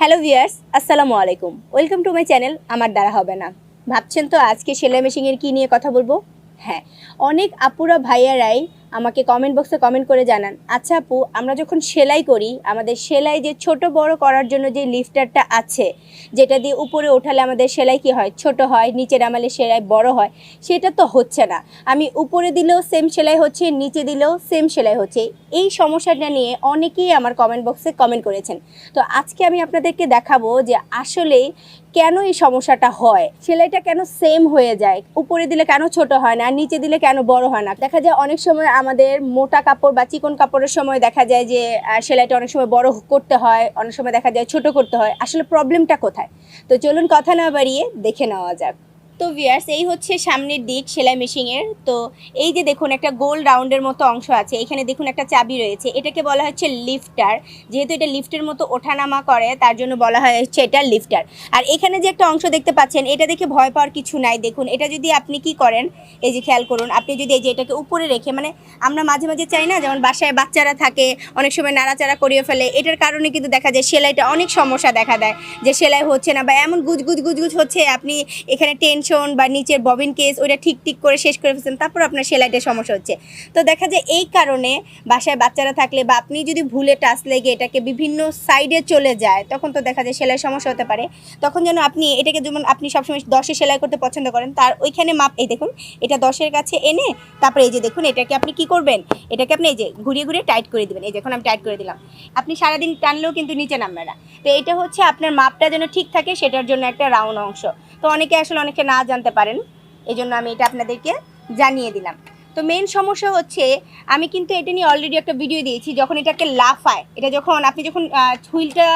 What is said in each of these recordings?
Hello viewers আসসালামু আলাইকুম। Welcome to my channel, আমার দ্বারা হবে না। ভাবছেন তো আজকে সেলাই মেশিনের কী নিয়ে কথা বলব? হ্যাঁ অনেক আপুরা ভাইয়ারাই আমাকে কমেন্ট বক্সে কমেন্ট করে জানান আচ্ছা আপু, আমরা যখন সেলাই করি, আমাদের সেলাই যে ছোট বড় করার জন্য যে লিফটারটা আছে, যেটা দিয়ে উপরে ওঠালে আমাদের সেলাই কি হয়? ছোট হয় নিচে নামালে সেলাই বড় হয়, সেটা তো হচ্ছে না। আমি উপরে দিলেও সেম সেলাই হচ্ছে, নিচে দিলেও সেম সেলাই হচ্ছে। এই সমস্যাটা নিয়ে অনেকেই আমার কমেন্ট বক্সে কমেন্ট করেছেন। তো আজকে আমি আপনাদেরকে দেখাবো যে আসলেই কেন এই সমস্যাটা হয়? সেলাইটা কেন সেম হয়ে যায়? উপরে দিলে কেন ছোট হয় না? নিচে দিলে কেন বড় হয় না? দেখা যায় অনেক সময় আমাদের মোটা কাপড় বা চিকন কাপড়ের সময় দেখা যায় যে সেলাইটা অনেক সময় বড় করতে হয়, অনেক সময় দেখা যায় ছোট করতে হয়। আসলে প্রবলেমটা কোথায়? তো চলুন কথা না বাড়িয়ে দেখে নেওয়া যাক। তো ভিয়ার্স এই হচ্ছে সামনের দিক সেলাই মেশিনের তো এই যে দেখুন একটা গোল রাউন্ডের মতো অংশ আছে, এখানে দেখুন একটা চাবি রয়েছে। এটাকে বলা হচ্ছে লিফটার যেহেতু এটা লিফটের মতো ওঠানামা করে, তার জন্য বলা হয় হচ্ছে এটা লিফটার আর এখানে যে একটা অংশ দেখতে পাচ্ছেন, এটা দেখে ভয় পাওয়ার কিছু নাই। দেখুন, এটা যদি আপনি কি করেন, এই যে খেয়াল করুন, আপনি যদি এই যে এটাকে উপরে রেখে মানে আমরা মাঝে মাঝে চাই না, যেমন বাসায় বাচ্চারা থাকে, অনেক সময় নাড়াচাড়া করিয়ে ফেলে, এটার কারণে কিন্তু দেখা যায় সেলাইটা অনেক সমস্যা দেখা দেয়। যে সেলাই হচ্ছে না বা এমন গুজগুজ গুজগুজ হচ্ছে, আপনি এখানে টেনশন বা নিচের ববিন কেস ওইটা ঠিক ঠিক করে শেষ করে ফেলছেন, তারপর আপনার সেলাইটার সমস্যা হচ্ছে। তো দেখা যায় এই কারণে বাসায় বাচ্চারা থাকলে বা আপনি যদি ভুলে টাচ লেগে এটাকে বিভিন্ন সাইডে চলে যায়, তখন তো দেখা যায় সেলাই সমস্যা হতে পারে। তখন যেন আপনি এটাকে যেমন আপনি সবসময় দশে সেলাই করতে পছন্দ করেন, তার ওইখানে মাপ, এই দেখুন, এটা দশের কাছে এনে, তারপরে এই যে দেখুন, এটাকে আপনি কি করবেন? এটাকে আপনি এই যে ঘুরিয়ে ঘুরিয়ে টাইট করে দিবেন। এই দেখুন, আমি টাইট করে দিলাম। আপনি সারাদিন টানলেও কিন্তু নিচে নামবে না। তো এটা হচ্ছে আপনার মাপটা যেন ঠিক থাকে, সেটার জন্য একটা রাউন্ড অংশ। তো অনেকে আসলে অনেকে না জানতে পারেন এই জন্য আমি এটা আপনাদেরকে জানিয়ে দিলাম। তো মেন সমস্যা হচ্ছে, আমি কিন্তু এটা নিয়ে অলরেডি একটা ভিডিও দিয়েছি, যখন এটাকে লাফায়, এটা যখন আপনি যখন হুইলটা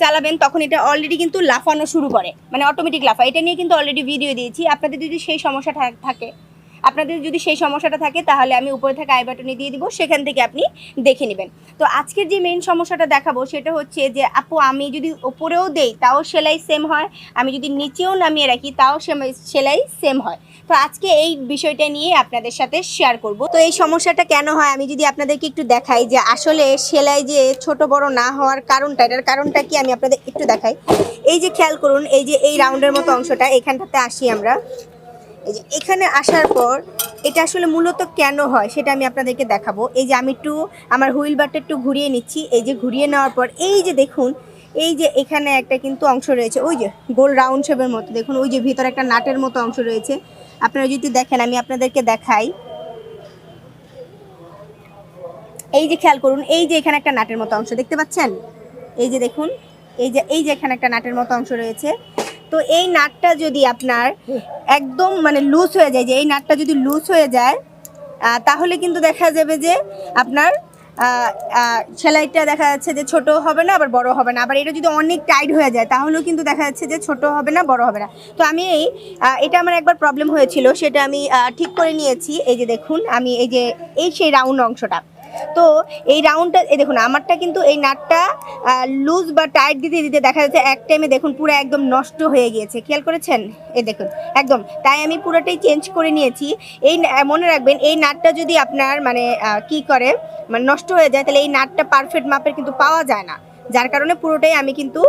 চালাবেন, তখন এটা অলরেডি কিন্তু লাফানো শুরু করে মানে অটোমেটিক লাফা এটা নিয়ে কিন্তু অলরেডি ভিডিও দিয়েছি, আপনাদের যদি সেই সমস্যা থাকে আপনাদের যদি সেই সমস্যাটা থাকে, তাহলে আমি উপরে থাকা আই বাটনে দিয়ে দিব, সেখান থেকে আপনি দেখে নেবেন। তো আজকের যে মেন সমস্যাটা দেখাবো, সেটা হচ্ছে যে, আপু, আমি যদি উপরেও দেই, তাও সেলাই সেম হয়, আমি যদি নিচেও নামিয়ে রাখি, তাও সেলাই সেম হয়। তো আজকে এই বিষয়টা নিয়ে আপনাদের সাথে শেয়ার করব। তো এই সমস্যাটা কেন হয়? আমি যদি আপনাদেরকে একটু দেখাই যে, আসলে সেলাই যে ছোট বড় না হওয়ার কারণটা, এটার কারণটা কি আমি আপনাদের একটু দেখাই। এই যে খেয়াল করুন, এই যে এই রাউন্ডের মতো অংশটা, এখানটাতে আসি আমরা। এই যে এখানে আসার পর এটা আসলে মূলত কেন হয় সেটা আমি আপনাদেরকে দেখাবো। এই যে আমি একটু, আমার হুইল বারটা একটু ঘুরিয়ে নিচ্ছি। এই যে ঘুরিয়ে নেওয়ার পর, এই যে দেখুন, এই যে এখানে একটা কিন্তু অংশ রয়েছে। ওই যে গোল রাউন্ড শেপের মতো, দেখুন, ওই যে ভিতরে একটা নাটের মতো অংশ রয়েছে। আপনারা যদি দেখেন, আমি আপনাদেরকে দেখাই। এই যে খেয়াল করুন, এই যে এখানে একটা নাটের মতো অংশ, দেখতে পাচ্ছেন? এই যে দেখুন, এই যে এই যে এখানে একটা নাটের মতো অংশ রয়েছে। তো এই নাটটা যদি আপনার একদম মানে লুজ হয়ে যায়, যে এই নাটটা যদি লুজ হয়ে যায় তাহলে কিন্তু দেখা যাবে যে আপনার সেলাইটা দেখা যাচ্ছে যে ছোট হবে না, আবার বড় হবে না। আবার এটা যদি অনেক টাইট হয়ে যায়, তাহলেও কিন্তু দেখা যাচ্ছে যে ছোট হবে না, বড় হবে না। তো আমি এই এটা আমার একবার প্রবলেম হয়েছিল, সেটা আমি ঠিক করে নিয়েছি। এই যে দেখুন, আমি এই যে, এই সেই রাউন্ড অংশটা। তো এই রাউন্ডটা এই দেখুন, আমারটা কিন্তু এই নাটটা লুজ বা টাইট দিতে দিতে দেখা যাচ্ছে এক টাইমে দেখুন পুরো একদম নষ্ট হয়ে গিয়েছে। খেয়াল করেছেন? এই দেখুন, একদম। তাই আমি পুরোটাই চেঞ্জ করে নিয়েছি। এই মনে রাখবেন, এই নাটটা যদি আপনার মানে কি করে মানে নষ্ট হয়ে যায়, তাহলে এই নাটটা পারফেক্ট মাপের কিন্তু পাওয়া যায় না। যার কারণে পুরোটাই আমি কিন্তু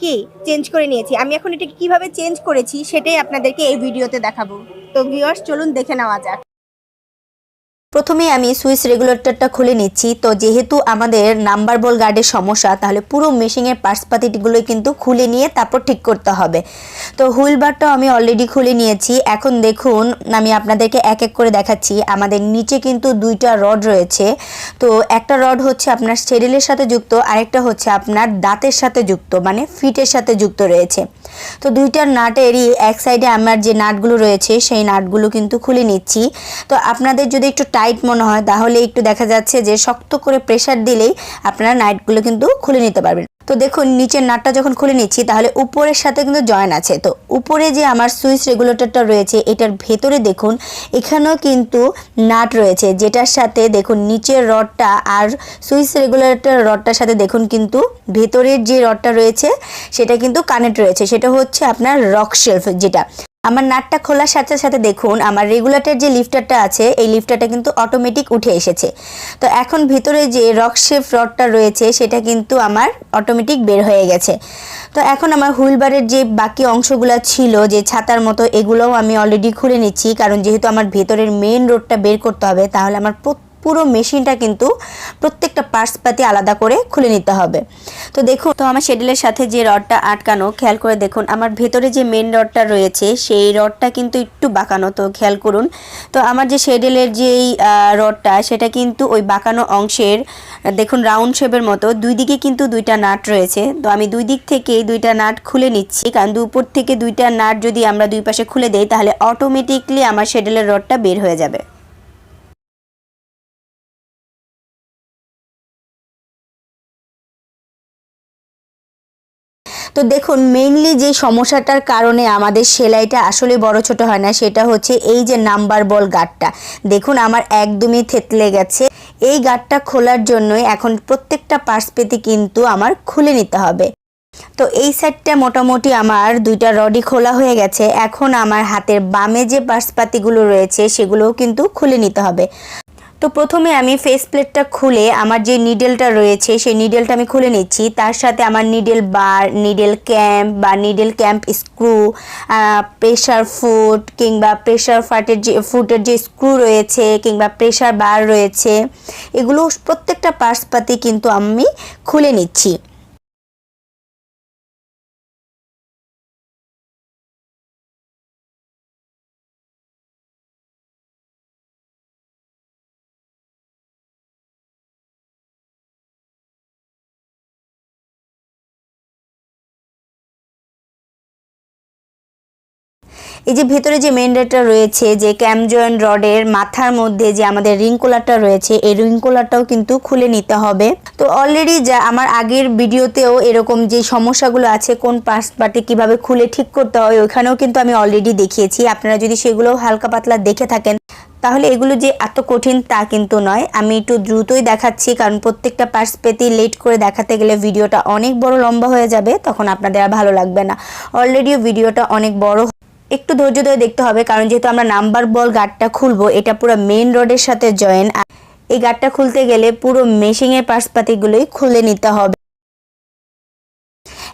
কি চেঞ্জ করে নিয়েছি। আমি এখন এটাকে কীভাবে চেঞ্জ করেছি, সেটাই আপনাদেরকে এই ভিডিওতে দেখাবো। তো ভিউয়ার্স চলুন দেখে নেওয়া যাক। প্রথমে আমি সুইচ রেগুলেটরটা খুলে নিচ্ছি। তো যেহেতু আমাদের নাম্বার বল গার্ডের সমস্যা, তাহলে পুরো মেশিনের পার্টসপাতিগুলোই কিন্তু খুলে নিয়ে তারপর ঠিক করতে হবে। তো হুইল বারটাও আমি অলরেডি খুলে নিয়েছি। এখন দেখুন, আমি আপনাদেরকে এক এক করে দেখাচ্ছি। আমাদের নিচে কিন্তু দুইটা রড রয়েছে। তো একটা রড হচ্ছে আপনার স্টেরিলের সাথে যুক্ত, আরেকটা হচ্ছে আপনার দাঁতের সাথে যুক্ত মানে ফিটের সাথে যুক্ত রয়েছে। তো দুইটার নাটেরই এক সাইডে আমার যে নাটগুলো রয়েছে, সেই নাটগুলো কিন্তু খুলে নিচ্ছি। তো আপনাদের যদি একটু টাইট মনে হয় তাহলে একটু দেখা যাচ্ছে যে শক্ত করে প্রেশার দিলেই আপনারা নাইটগুলো কিন্তু খুলে নিতে পারবেন। তো দেখুন, নিচের নাটটা যখন খুলে নিচ্ছি, তাহলে উপরের সাথে কিন্তু জয়েন আছে। তো উপরে যে আমার সুইচ রেগুলেটরটা রয়েছে, এটার ভেতরে দেখুন, এখানেও কিন্তু নাট রয়েছে, যেটার সাথে দেখুন, নিচের রডটা আর সুইচ রেগুলেটর রডটার সাথে দেখুন কিন্তু ভেতরের যে রডটা রয়েছে, সেটা কিন্তু কানেক্ট রয়েছে। সেটা হচ্ছে আপনার রক শেলফ যেটা। আমার নাটটা খোলার সাথে সাথে দেখুন, আমার রেগুলেটর যে লিফটারটা আছে, এই লিফটারটা কিন্তু অটোমেটিক উঠে এসেছে। তো এখন ভিতরে যে রক শেপ রডটা রয়েছে, সেটা কিন্তু আমার অটোমেটিক বের হয়ে গেছে। তো এখন আমার হুইলবারের যে বাকি অংশগুলো ছিল, যে ছাতার মতো, এগুলোও আমি অলরেডি খুলে নিচ্ছি। কারণ যেহেতু আমার ভেতরের মেন রোডটা বের করতে হবে, তাহলে আমার প্রত- পুরো মেশিনটা কিন্তু প্রত্যেকটা পার্টস পাতি আলাদা করে খুলে নিতে হবে। তো দেখুন, তো আমার শেডেলের সাথে যে রডটা আটকানো, খেয়াল করে দেখুন, আমার ভেতরে যে মেন রডটা রয়েছে, সেই রডটা কিন্তু একটু বাঁকানো, তো খেয়াল করুন। তো আমার যে শেডেলের যেই রডটা সেটা কিন্তু ওই বাঁকানো অংশের, দেখুন রাউন্ড শেপের মতো, দুই দিকে কিন্তু দুইটা নাট রয়েছে। তো আমি দুই দিক থেকে দুইটা নাট খুলে নিচ্ছি, কারণ উপর থেকে দুইটা নাট যদি আমরা দুই পাশে খুলে দেই, তাহলে অটোমেটিকলি আমার শেডেলের রডটা বের হয়ে যাবে। তো দেখুন মেইনলি যে সমস্যাটার কারণে আমাদের সেলাইটা আসলে বড় ছোট হয় না, সেটা হচ্ছে এই যে নাম্বার বল গাঁটটা। দেখুন, আমার একদমই থেতলে গেছে। এই গাঁটটা খোলার জন্যই এখন প্রত্যেকটা পার্স পেতে কিন্তু আমার খুলে নিতে হবে। তো এই সাইডটা মোটামুটি আমার দুইটা রডি খোলা হয়ে গেছে। এখন আমার হাতের বামে যে পার্সপাতিগুলো রয়েছে, সেগুলোও কিন্তু খুলে নিতে হবে। তো প্রথমে আমি ফেস প্লেটটা খুলে আমার যে নিডেলটা রয়েছে, সেই নিডেলটা আমি খুলে নিচ্ছি। তার সাথে আমার নিডেল বার নিডেল ক্যাম্প বা needle clamp screw pressure foot কিংবা প্রেশার ফাটের যে ফুটের যে স্ক্রু রয়েছে কিংবা প্রেশার বার রয়েছে, এগুলো প্রত্যেকটা পার্সপাতি কিন্তু আমি খুলে নিচ্ছি। এই যে ভেতরে যে মেন রেটটা রয়েছে, যে ক্যাম জয়েন্ট রডের মাথার মধ্যে যে আমাদের রিং কোলারটা রয়েছে, এই রিং কোলারটাও কিন্তু খুলে নিতে হবে। তো অলরেডি যা আমার আগের ভিডিওতেও এরকম যে সমস্যাগুলো আছে, কোন পার্স পার্টে কীভাবে খুলে ঠিক করতে হয় ওইখানেও কিন্তু আমি অলরেডি দেখিয়েছি। আপনারা যদি সেগুলো হালকা পাতলা দেখে থাকেন, তাহলে এগুলো যে এত কঠিন তা কিন্তু নয়। আমি একটু দ্রুতই দেখাচ্ছি, কারণ প্রত্যেকটা পার্স পেতে লেট করে দেখাতে গেলে ভিডিওটা অনেক বড় লম্বা হয়ে যাবে, তখন আপনাদের আর ভালো লাগবে না। অলরেডিও ভিডিওটা অনেক বড় একটু ধৈর্য ধরে দেখতে হবে, কারণ যেহেতু আমরা নাম্বার বল গার্ডটা খুলবো, এটা পুরো মেন রোডের সাথে জয়েন এই গার্ডটা খুলতে গেলে পুরো মেশিংয়ের পার্সপাতিগুলোই খুলে নিতে হবে।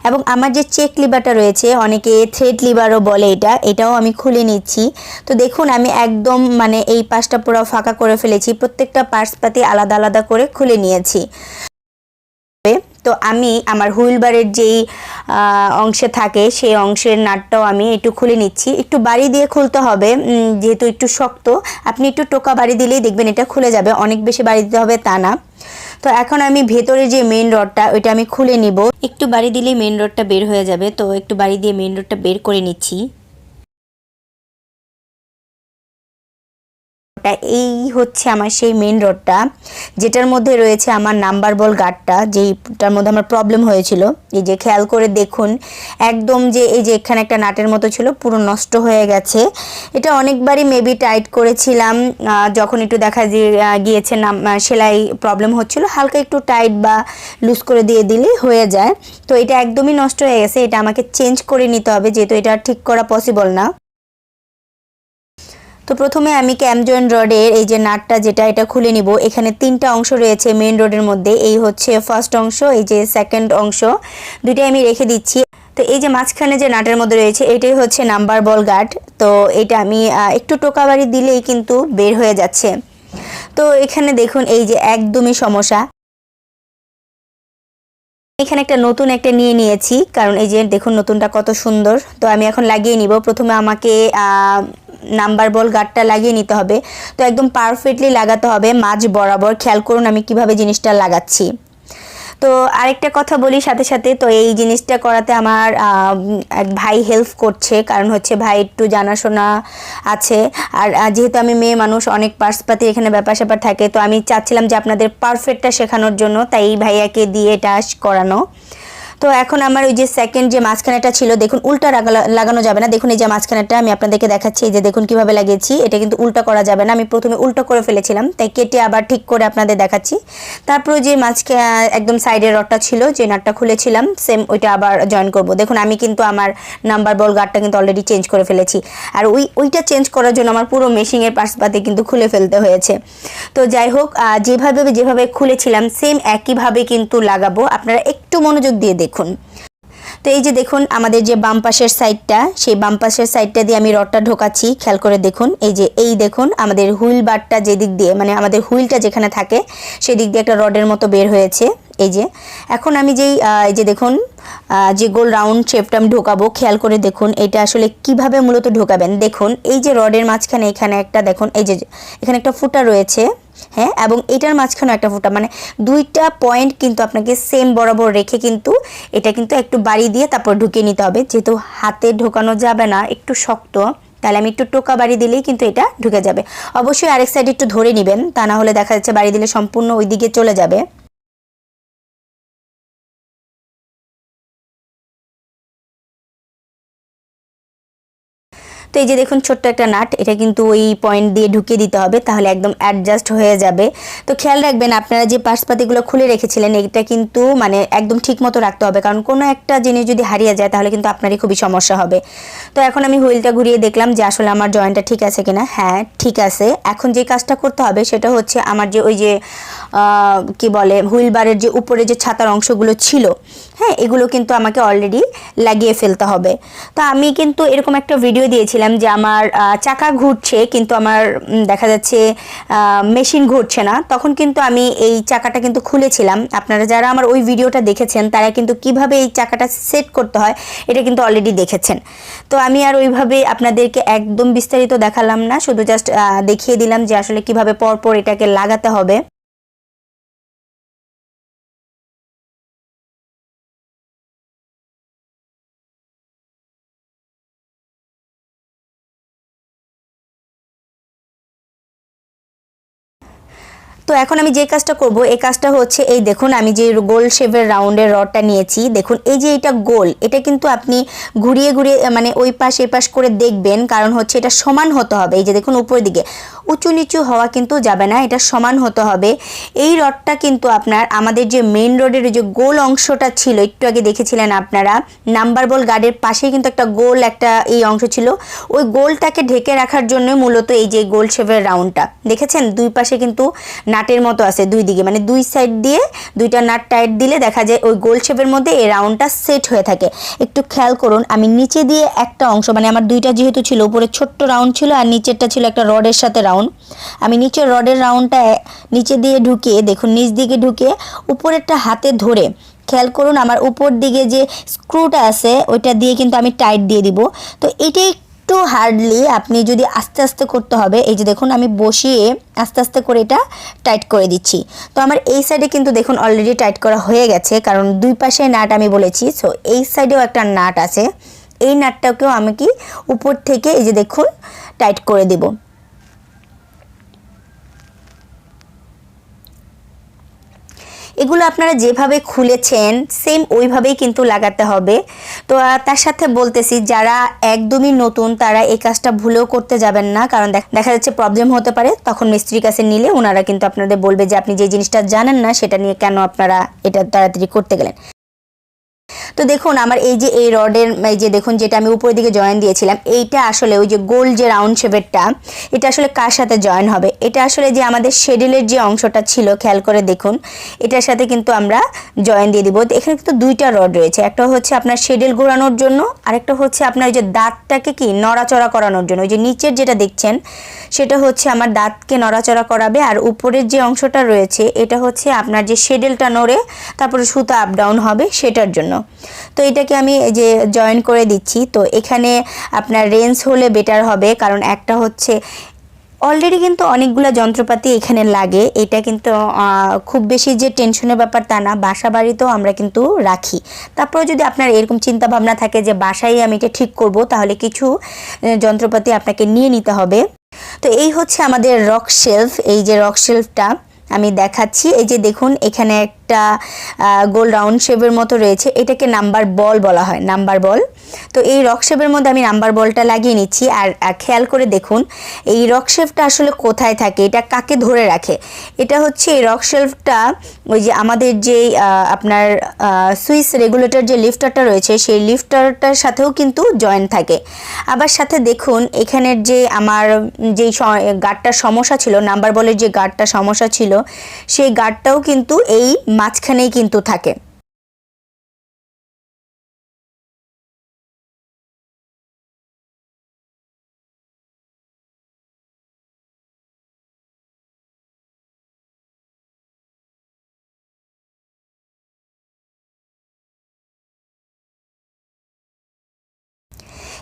এবং আমার যে চেক লিভারটা রয়েছে, অনেকে থ্রেড লিভারও বলে এটা, এটাও আমি খুলে নিচ্ছি। তো দেখুন, আমি একদম মানে এই পাশটা পুরো ফাঁকা করে ফেলেছি, প্রত্যেকটা পার্সপাতি আলাদা আলাদা করে খুলে নিয়েছি। তো আমি আমার হুইলবারের যেই অংশে থাকে, সেই অংশের নাটটাও আমি একটু খুলে নিচ্ছি। একটু বাড়ি দিয়ে খুলতে হবে যেহেতু একটু শক্ত। আপনি একটু টোকা বাড়ি দিলেই দেখবেন এটা খুলে যাবে, অনেক বেশি বাড়ি দিতে হবে তা না। তো এখন আমি ভেতরে যে মেন রডটা, ওইটা আমি খুলে নিব। একটু বাড়ি দিলেই মেন রডটা বের হয়ে যাবে, তো একটু বাড়ি দিয়ে মেন রডটা বের করে নিচ্ছি। রডটা এই হচ্ছে আমার সেই মেন রডটা যেটার মধ্যে রয়েছে আমার নাম্বার বল গার্ডটা যেইটার মধ্যে আমার প্রবলেম হয়েছিল। এই যে খেয়াল করে দেখুন, একদম যে এই যে এখানে একটা নাটের মতো ছিল, পুরো নষ্ট হয়ে গেছে। এটা অনেকবারই মেবি টাইট করেছিলাম যখন একটু দেখা গিয়েছে নাম সেলাই প্রবলেম হচ্ছিল, হালকা একটু টাইট বা লুজ করে দিয়ে দিলেই হয়ে যায়। তো এটা একদমই নষ্ট হয়ে গেছে, এটা আমাকে চেঞ্জ করে নিতে হবে, যেহেতু এটা ঠিক করা পসিবল না। তো প্রথমে আমি ক্যাম জয়েন্ট রডের এই যে নাটটা যেটা, এটা খুলে নিব। এখানে তিনটা অংশ রয়েছে মেন রোডের মধ্যে। এই হচ্ছে ফার্স্ট অংশ, এই যে সেকেন্ড অংশ। দুইটাই আমি রেখে দিচ্ছি। তো এই যে মাঝখানে যে নাটের মধ্যে রয়েছে, এটাই হচ্ছে নাম্বার বল গার্ড। তো এটা আমি একটু টোকাবাড়ি দিলেই কিন্তু বের হয়ে যাচ্ছে। তো এখানে দেখুন, এই যে একদমই সমস্যা। এখানে একটা নতুন একটা নিয়ে নিয়েছি, কারণ এই যে দেখুন, নতুনটা কত সুন্দর। তো আমি এখন লাগিয়ে নিব। প্রথমে আমাকে নাম্বার বল গার্ডটা লাগিয়ে নিতে হবে। তো একদম পারফেক্টলি লাগাতে হবে, মাঝ বরাবর। খেয়াল করুন আমি কীভাবে জিনিসটা লাগাচ্ছি। তো আরেকটা কথা বলি সাথে সাথে, তো এই জিনিসটা করাতে আমার এক ভাই হেল্প করছে। কারণ হচ্ছে ভাই একটু জানাশোনা আছে। আর যেহেতু আমি মেয়ে মানুষ, অনেক পার্সপাতি এখানে ব্যাপার স্যাপার থাকে। তো আমি চাচ্ছিলাম যে আপনাদের পারফেক্টটা শেখানোর জন্য, তাই এই ভাইয়াকে দিয়ে এটা করানো। তো এখন আমার ওই যে সেকেন্ড যে মাঝখানেটা ছিল, দেখুন উল্টা লাগানো যাবে না। দেখুন এই যে মাঝখানেটা আমি আপনাদেরকে দেখাচ্ছি যে দেখুন কীভাবে লাগিয়েছি, এটা কিন্তু উল্টা করা যাবে না। আমি প্রথমে উল্টো করে ফেলেছিলাম, তাই কেটে আবার ঠিক করে আপনাদের দেখাচ্ছি। তারপরে যে মাঝকে একদম সাইডের রডটা ছিল, যে নাটটা খুলেছিলাম সেম ওইটা আবার জয়েন করব। দেখুন, আমি কিন্তু আমার নাম্বার বল গার্ডটা কিন্তু অলরেডি চেঞ্জ করে ফেলেছি। আর ওই, ওইটা চেঞ্জ করার জন্য আমার পুরো মেশিংয়ের পার্সপাতে কিন্তু খুলে ফেলতে হয়েছে। তো যাই হোক যেভাবে যেভাবে খুলেছিলাম সেম একইভাবে কিন্তু লাগাবো। আপনারা একটু মনোযোগ দিয়ে দেখুন। তো এই যে দেখুন, আমাদের যে বাম পাশের সাইডটা সেই বাম পাশের সাইডটা দিয়ে আমি রডটা ঢোকাচ্ছি। খেয়াল করে দেখুন, এই যে এই দেখুন, আমাদের হুইল বারটা যেদিক দিয়ে মানে আমাদের হুইলটা যেখানে থাকে, সেদিক দিয়ে একটা রডের মতো বের হয়েছে। এই যে, এখন আমি যেই এই যে দেখুন যে গোল রাউন্ড শেপটা আমি ঢোকাবো, খেয়াল করে দেখুন, এটা আসলে কীভাবে মূলত ঢোকাবেন। দেখুন, এই যে রডের মাঝখানে এখানে একটা, দেখুন, এই যে, এখানে একটা ফুটা রয়েছে। হ্যাঁ এবং এটার মাঝখানে একটা ফোঁটা মানে দুইটা পয়েন্ট কিন্তু আপনাকে সেম বরাবর রেখে কিন্তু এটা কিন্তু একটু বাড়ি দিয়ে তারপর ঢুকিয়ে নিতে হবে। যেহেতু হাতে ঢোকানো যাবে না, একটু শক্ত, তাহলে আমি একটু টোকা বাড়ি দিলেই কিন্তু এটা ঢুকে যাবে। অবশ্যই আরেক সাইড একটু ধরে নেবেন, তা না হলে দেখা যাচ্ছে বাড়ি দিলে সম্পূর্ণ ওই দিকে চলে যাবে। তো এই যে দেখুন, ছোট্ট একটা নাট, এটা কিন্তু ওই পয়েন্ট দিয়ে ঢুকিয়ে দিতে হবে, তাহলে একদম অ্যাডজাস্ট হয়ে যাবে। তো খেয়াল রাখবেন, আপনারা যে পার্সপাতিগুলো খুলে রেখেছিলেন, এটা কিন্তু মানে একদম ঠিক মতো রাখতে হবে, কারণ কোনো একটা জিনিস যদি হারিয়ে যায়, তাহলে কিন্তু আপনারই খুবই সমস্যা হবে। তো এখন আমি হুইলটা ঘুরিয়ে দেখলাম যে আসলে আমার জয়েন্টটা ঠিক আছে কিনা। হ্যাঁ ঠিক আছে। এখন যে কাজটা করতে হবে, সেটা হচ্ছে আমার যে ওই যে কি বলে, হুইল বারের যে উপরে যে ছাতার অংশগুলো ছিল হ্যাঁ এগুলো কিন্তু আমাকে অলরেডি লাগিয়ে ফেলতে হবে। তো আমি কিন্তু এরকম একটা ভিডিও দিয়েছিলাম যে আমার চাকা ঘুরছে, কিন্তু আমার দেখা যাচ্ছে মেশিন ঘুরছে না। তখন কিন্তু আমি এই চাকাটা কিন্তু খুলেছিলাম। আপনারা যারা আমার ওই ভিডিওটা দেখেছেন, তারা কিন্তু কীভাবে এই চাকাটা সেট করতে হয়, এটা কিন্তু অলরেডি দেখেছেন। তো আমি আর ওইভাবে আপনাদেরকে একদম বিস্তারিত দেখালাম না, শুধু জাস্ট দেখিয়ে দিলাম যে আসলে কীভাবে পরপর এটাকে লাগাতে হবে। তো এখন আমি যে কাজটা করব, এই কাজটা হচ্ছে, এই দেখুন, আমি যে গোল শেপের রাউন্ডের রডটা নিয়েছি, দেখুন, এই যে এটা গোল, এটা কিন্তু আপনি ঘুরিয়ে ঘুরিয়ে মানে ওই পাশ এই পাশ করে দেখবেন, কারণ হচ্ছে এটা সমান হতে হবে, এই যে দেখুন উপরের দিকে। উঁচু নিচু হওয়া কিন্তু যাবে না, এটা সমান হতে হবে। এই রডটা কিন্তু আপনার, আমাদের যে মেন রোডের যে গোল অংশটা ছিল, একটু আগে দেখেছিলেন আপনারা নাম্বার বল গার্ডের পাশেই কিন্তু একটা গোল একটা এই অংশ ছিল, ওই গোলটাকে ঢেকে রাখার জন্য মূলত এই যে গোল শেপের রাউন্ডটা দেখেছেন? দুই পাশে কিন্তু নাটের মতো আছে দুই দিকে। মানে দুই সাইড দিয়ে দুইটা নাট টাইট দিলে দেখা যায় ওই গোল শেপের মধ্যে এই রাউন্ডটা সেট হয়ে থাকে। একটু খেয়াল করুন, আমি নিচে দিয়ে একটা অংশ মানে আমার দুইটা যেহেতু ছিল, উপরে ছোট্ট রাউন্ড ছিল আর নিচেরটা ছিল একটা রডের সাথে রাউন্ড আমি নিচের রডের রাউন্ডটা নিচে দিয়ে ঢুকিয়ে, দেখুন নিচ দিকে ঢুকে উপরেরটা হাতে ধরে, খেয়াল করুন আমার উপর দিকে যে স্ক্রুটা আছে, ওইটা দিয়ে কিন্তু আমি টাইট দিয়ে দিব। তো এটাই একটু হার্ডলি আপনি যদি আস্তে আস্তে করতে হবে, এই যে দেখুন আমি বসিয়ে আস্তে আস্তে করে এটা টাইট করে দিচ্ছি। তো আমার এই সাইডে কিন্তু দেখুন অলরেডি টাইট করা হয়ে গেছে, কারণ দুই পাশে নাট আমি বলেছি। সো এই সাইডেও একটা নাট আছে, এই নাটটাকেও আমি কি উপর থেকে এই যে দেখুন টাইট করে দিব। এগুলো আপনারা যেভাবে খুলেছেন সেম ওইভাবেই কিন্তু লাগাতে হবে। তো তার সাথে বলতেছি, যারা একদমই নতুন, তারা এই কাজটা ভুলেও করতে যাবেন না। কারণ দেখ- যাচ্ছে প্রবলেম হতে পারে, তখন মিস্ত্রির কাছে নিলে ওনারা কিন্তু আপনাদের বলবে যে, আপনি যে জিনিসটা জানেন না, সেটা নিয়ে কেন আপনারা এটা তাড়াতাড়ি করতে গেলেন? তো দেখুন, আমার এই যে এই রডের, এই যে দেখুন, যেটা আমি উপরের দিকে জয়েন দিয়েছিলাম, এইটা আসলে ওই যে গোল যে রাউন্ড শেপেরটা এটা আসলে কার সাথে জয়েন হবে? এটা আসলে যে আমাদের শেডেলের যে অংশটা ছিল, খেয়াল করে দেখুন, এটার সাথে কিন্তু আমরা জয়েন দিয়ে দিব। এখানে কিন্তু দুইটা রড রয়েছে, একটা হচ্ছে আপনার শেডেল ঘোরানোর জন্য, আরেকটা হচ্ছে আপনার ওই যে দাঁতটাকে কি, নড়াচড়া করানোর জন্য। ওই যে নিচের যেটা দেখছেন, সেটা হচ্ছে আমার দাঁতকে নড়াচড়া করাবে, আর উপরের যে অংশটা রয়েছে, এটা হচ্ছে আপনার যে শেডেলটা নড়ে, তারপরে সুতা আপ ডাউন হবে, সেটার জন্য। তো এটাকে আমি যে জয়েন করে দিচ্ছি, তো এখানে আপনার রেঞ্জ হলে বেটার হবে, কারণ একটা হচ্ছে অলরেডি কিন্তু অনেকগুলো যন্ত্রপাতি এখানে লাগে, এটা কিন্তু খুব বেশি যে টেনশনের ব্যাপার তা না, বাসা বাড়িতেও আমরা কিন্তু রাখি। তারপরে যদি আপনার এরকম চিন্তা ভাবনা থাকে যে বাসায় আমি এটা ঠিক করব, তাহলে কিছু যন্ত্রপাতি আপনাকে নিয়ে নিতে হবে। তো এই হচ্ছে আমাদের রক শেলফ এই যে রক শেলফটা আমি দেখাচ্ছি, এই যে দেখুন, এখানে একটা গোল রাউন্ড শেপের মতো রয়েছে। এটাকে নাম্বার বল বলা হয়, নাম্বার বল। তো এই রক শেপের মধ্যে আমি নাম্বার বলটা লাগিয়ে নিচ্ছি আর খেয়াল করে দেখুন, এই রক শেপটা আসলে কোথায় থাকে, এটা কাকে ধরে রাখে? এটা হচ্ছে এই রক শেলফটা ওই যে আমাদের যে আপনার সুইস রেগুলেটর যে লিফটারটা রয়েছে, সেই লিফটারটার সাথেও কিন্তু জয়েন্ট থাকে। আবার সাথে দেখুন, এখানের যে আমার যেই গার্ডটার সমস্যা ছিল, নাম্বার বলের যে গার্ডটা সমস্যা ছিল, সেই গার্ডটাও কিন্তু এই মাঝখানেই কিন্তু থাকে।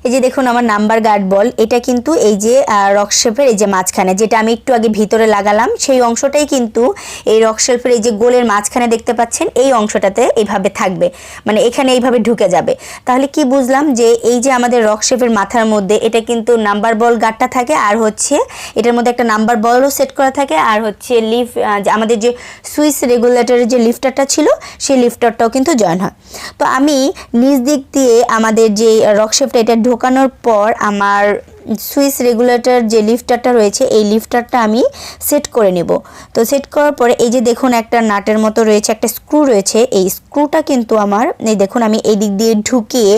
এই যে দেখুন আমার নাম্বার গার্ড বল, এটা কিন্তু এই যে রক শেপের এই যে মাঝখানে, যেটা আমি একটু আগে ভিতরে লাগালাম, সেই অংশটাই কিন্তু এই রক শেপের এই যে গোলের মাঝখানে দেখতে পাচ্ছেন, এই অংশটাতে এইভাবে থাকবে মানে এখানে এইভাবে ঢুকে যাবে। তাহলে কি বুঝলাম যে এই যে আমাদের রক শেপের মাথার মধ্যে, এটা কিন্তু নাম্বার বল গার্ডটা থাকে, আর হচ্ছে এটার মধ্যে একটা নাম্বার বলও সেট করা থাকে, আর হচ্ছে লিফ আমাদের যে সুইচ রেগুলেটরের যে লিফটারটা ছিল, সেই লিফটারটাও কিন্তু জয়েন হয়। তো আমি নিজ দিক দিয়ে আমাদের যে রক শেপটা, এটা ঢোকানোর পর আমার সুইচ রেগুলেটর যে লিফটারটা রয়েছে, এই লিফটারটা আমি সেট করে নেব। তো সেট করার পরে এই যে দেখুন একটা নাটের মতো রয়েছে, একটা স্ক্রু রয়েছে, এই স্ক্রুটা কিন্তু আমার, এই দেখুন আমি এই দিক দিয়ে ঢুকিয়ে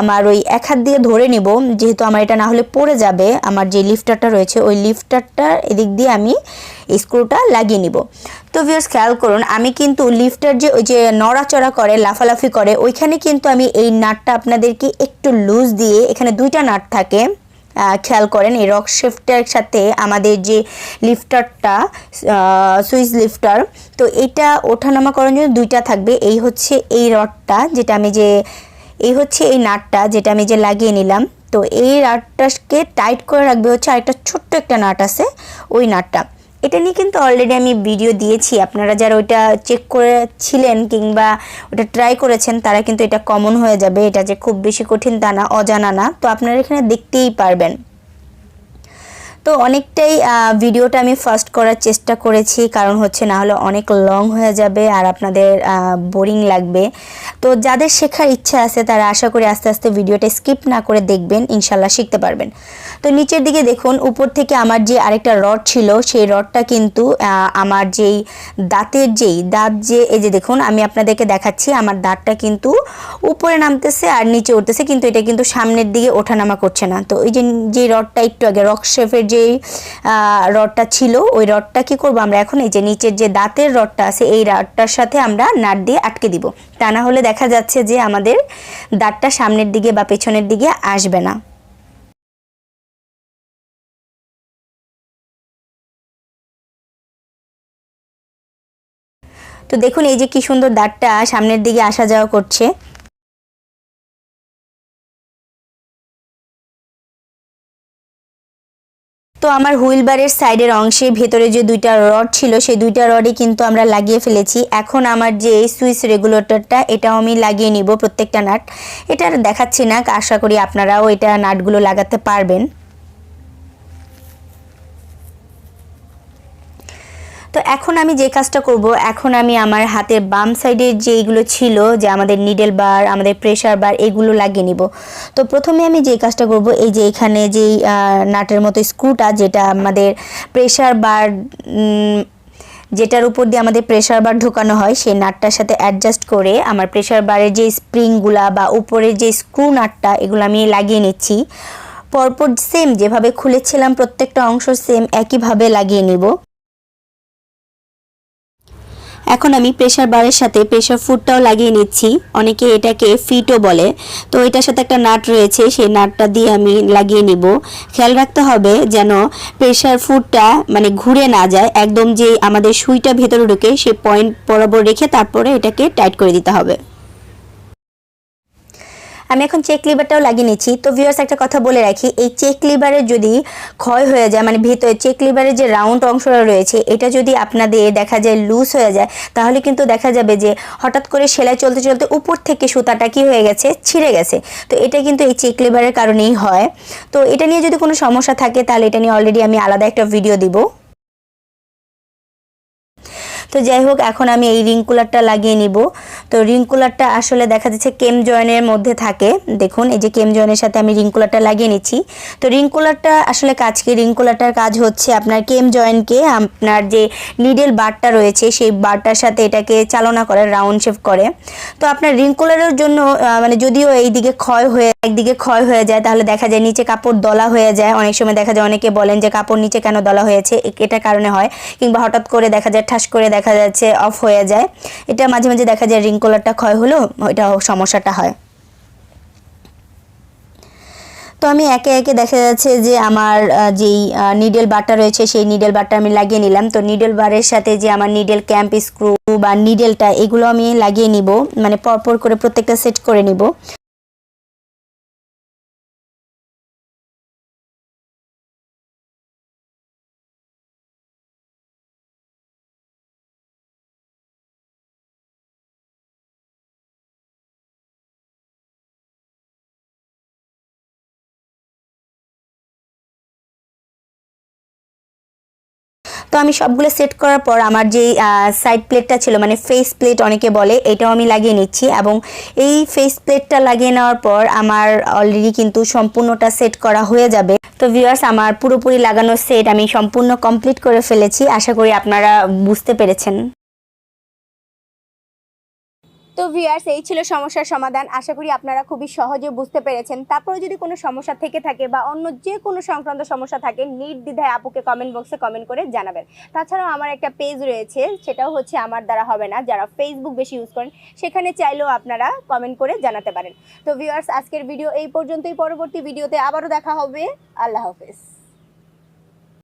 আমার ওই এক হাত দিয়ে ধরে নেব, যেহেতু আমার এটা না হলে পড়ে যাবে, আমার যে লিফটারটা রয়েছে, ওই লিফটারটা এদিক দিয়ে আমি এই স্ক্রুটা লাগিয়ে নিব। তো ভিউয়ার্স খেয়াল করুন, আমি কিন্তু লিফটার যে ওই যে নড়াচড়া করে, লাফালাফি করে, ওইখানে কিন্তু আমি এই নাটটা আপনাদেরকে একটু লুজ দিয়ে, এখানে দুইটা নাট থাকে। খেয়াল করেন, এই রক শিফটের সাথে আমাদের যে লিফটারটা সুইচ লিফটার তো এটা ওঠানামা করার জন্য দুইটা থাকবে। এই হচ্ছে এই রডটা যেটা আমি যে, এই হচ্ছে এই নাটটা, যেটা আমি যে লাগিয়ে নিলাম। তো এই নাটটাকে টাইট করে রাখবে হচ্ছে আরেকটা ছোট্ট একটা নাট আছে, ওই নাটটা। এটা নিয়ে কিন্তু অলরেডি আমি ভিডিও দিয়েছি। আপনারা যারা ওইটা চেক করেছিলেন কিংবা ওটা ট্রাই করেছেন, তারা কিন্তু এটা কমন হয়ে যাবে। এটা যে খুব বেশি কঠিন তা না, অজানা না। তো আপনারা এখানে দেখতেই পারবেন। তো অনেকটাই ভিডিওটা আমি ফার্স্ট করার চেষ্টা করেছি, কারণ হচ্ছে না হলে অনেক লং হয়ে যাবে আর আপনাদের বোরিং লাগবে। তো যাদের শেখার ইচ্ছা আছে, তারা আশা করি আস্তে আস্তে ভিডিওটা স্কিপ না করে দেখবেন ইনশাল্লাহ শিখতে পারবেন। তো নিচের দিকে দেখুন, উপর থেকে আমার যে আরেকটা রড ছিল, সেই রডটা কিন্তু আমার যেই দাঁতের যেই দাঁত যে, এই যে দেখুন, আমি আপনাদেরকে দেখাচ্ছি, আমার দাঁতটা কিন্তু উপরে নামতেছে আর নিচে উঠতেছে, কিন্তু এটা কিন্তু সামনের দিকে ওঠানামা করছে না। তো ওই যে যে রডটা একটু আগে রক শেফের যে রডটা ছিল, ওই রডটা কি করব আমরা এখন? এই যে নিচের যে দাঁতের রডটা আছে, এই রডটার সাথে আমরা নাট দিয়ে আটকে দিব। তা না হলে দেখা যাচ্ছে যে আমাদের দাঁতটা সামনের দিকে বা পেছনের দিকে আসবে না। তো দেখুন, এই যে কি সুন্দর দাঁতটা সামনের দিকে আসা যাওয়া করছে। তো আমার হুইল বারের সাইডের অংশে ভেতরে যে দুইটা রড ছিল, সেই দুইটা রডই কিন্তু আমরা লাগিয়ে ফেলেছি। এখন আমার যে এই সুইচ রেগুলেটরটা, এটাও আমি লাগিয়ে নিব প্রত্যেকটা নাট। এটা দেখাচ্ছি না, আশা করি আপনারাও এটা নাটগুলো লাগাতে পারবেন। তো এখন আমি যে কাজটা করব, এখন আমি আমার হাতের বাম সাইডের যেইগুলো ছিল, যে আমাদের নিডেল বার আমাদের প্রেশার বার এগুলো লাগিয়ে নিব। তো প্রথমে আমি যে কাজটা করব, এই যে এখানে যেই নাটের মতো স্ক্রুটা যেটা আমাদের প্রেশার বার যেটার উপর দিয়ে আমাদের প্রেশার বার ঢোকানো হয়, সেই নাটটার সাথে অ্যাডজাস্ট করে আমার প্রেশার বারের যে স্প্রিংগুলা বা উপরের যে স্ক্রু নাটটা, এগুলো আমি লাগিয়ে নিচ্ছি। পরপর সেম যেভাবে খুলেছিলাম, প্রত্যেকটা অংশ সেম একইভাবে লাগিয়ে নিব। এখন আমি প্রেশার বারের সাথে প্রেশার ফুডটাও লাগিয়ে নিচ্ছি। অনেকে এটাকে ফিটও বলে। তো এটার সাথে একটা নাট রয়েছে, সেই নাটটা দিয়ে আমি লাগিয়ে নিব। খেয়াল রাখতে হবে যেন প্রেশার ফুডটা মানে ঘুরে না যায়, একদম যে আমাদের সুইটা ভেতরে ঢুকে সে পয়েন্ট বরাবর রেখে তারপরে এটাকে টাইট করে দিতে হবে। আমি এখন চেক লিভারটাও লাগিয়ে নিচ্ছি। তো ভিউয়ার্স একটা কথা বলে রাখি, এই চেক লিভারের যদি ক্ষয় হয়ে যায় মানে ভিতরে চেক লিভারের যে রাউন্ড অংশটা রয়েছে, এটা যদি আপনাদের দেখা যায় লুজ হয়ে যায়, তাহলে কিন্তু দেখা যাবে যে হঠাৎ করে সেলাই চলতে চলতে উপর থেকে সুতাটা কি হয়ে গেছে? ছিঁড়ে গেছে। তো এটা কিন্তু এই চেক লিভারের কারণেই হয়। তো এটা নিয়ে যদি কোনো সমস্যা থাকে, তাহলে এটা নিয়ে অলরেডি আমি আলাদা একটা ভিডিও দিব। তো যাই হোক, এখন আমি এই রিং কুলারটা লাগিয়ে নিব। তো রিং কুলারটা আসলে দেখা যাচ্ছে কেম জয়েনের মধ্যে থাকে। দেখুন, এই যে কেম জয়েনের সাথে আমি রিং কুলারটা লাগিয়ে নিচ্ছি। তো রিং কুলারটা আসলে কাজ কি? রিং কুলারটার কাজ হচ্ছে আপনার কেম জয়েনকে আপনার যে নিডেল বারটা রয়েছে, সেই বারটার সাথে এটাকে চালনা করে রাউন্ড শেপ করে। তো আপনার রিং কুলারের জন্য মানে যদিও এই দিকে ক্ষয় হয়ে, একদিকে ক্ষয় হয়ে যায়, তাহলে দেখা যায় নিচে কাপড় দলা হয়ে যায়। অনেক সময় দেখা যায়, অনেকে বলেন যে কাপড় নিচে কেন দলা হয়েছে? এটা কারণে হয়। কিংবা হঠাৎ করে দেখা যায়, ঠাস করে দেখা যাচ্ছে অফ হয়ে যায়। এটা মাঝে মাঝে দেখা যায় রিং কুলারটা ক্ষয় হলো এটা সমস্যাটা হয়। তো আমি একে একে দেখা যাচ্ছে যে আমার যেই নিডেল বারটা রয়েছে, সেই নিডেল বারটা আমি লাগিয়ে নিলাম। তো নিডেল বারের সাথে যে আমার নিডেল ক্যাম্প স্ক্রু বা নিডেলটা এগুলো আমি লাগিয়ে নিব। মানে পরপর করে প্রত্যেকটা সেট করে নিব। তো আমি সবগুলো সেট করার পর আমার যে সাইড প্লেটটা ছিল মানে ফেস প্লেট অনেকে বলে, এটাও আমি লাগিয়ে নিচ্ছি। এবং এই ফেস প্লেটটা লাগিয়ে নেওয়ার পর আমার অলরেডি কিন্তু সম্পূর্ণটা সেট করা হয়ে যাবে। তো ভিউয়ার্স আমার পুরোপুরি লাগানো সেট আমি সম্পূর্ণ কমপ্লিট করে ফেলেছি। আশা করি আপনারা বুঝতে পেরেছেন। তো ভিউয়ার্স এই ছিল সমস্যার সমাধান। আশা করি আপনারা খুবই সহজে বুঝতে পেরেছেন। তারপরে যদি কোনো সমস্যা থেকে থাকে বা অন্য যে কোনো সংক্রান্ত সমস্যা থাকে, নির্দ্বিধায় আপুকে কমেন্ট বক্সে কমেন্ট করে জানাবেন। তাছাড়াও আমার একটা পেজ রয়েছে, সেটাও হচ্ছে আমার দ্বারা হবে না, যারা ফেসবুক বেশি ইউজ করেন, সেখানে চাইলেও আপনারা কমেন্ট করে জানাতে পারেন। তো ভিউয়ার্স আজকের ভিডিও এই পর্যন্তই। পরবর্তী ভিডিওতে আবারও দেখা হবে। আল্লাহ হাফেজ।